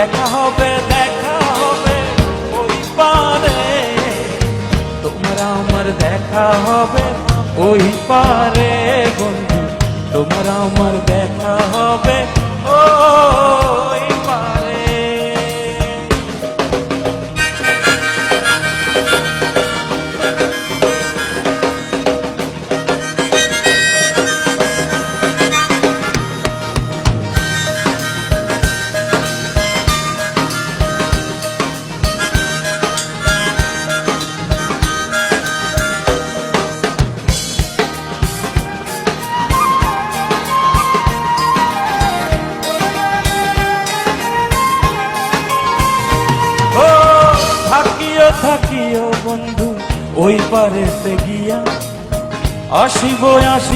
দেখা হবে দেখা হবে, ওই পারে। তোমরা আমার দেখা হবে, ওই পারে। বন্ধু, তোমরা আমার দেখা হবে, ও ওই পারেতে গিয়া আসিব আসি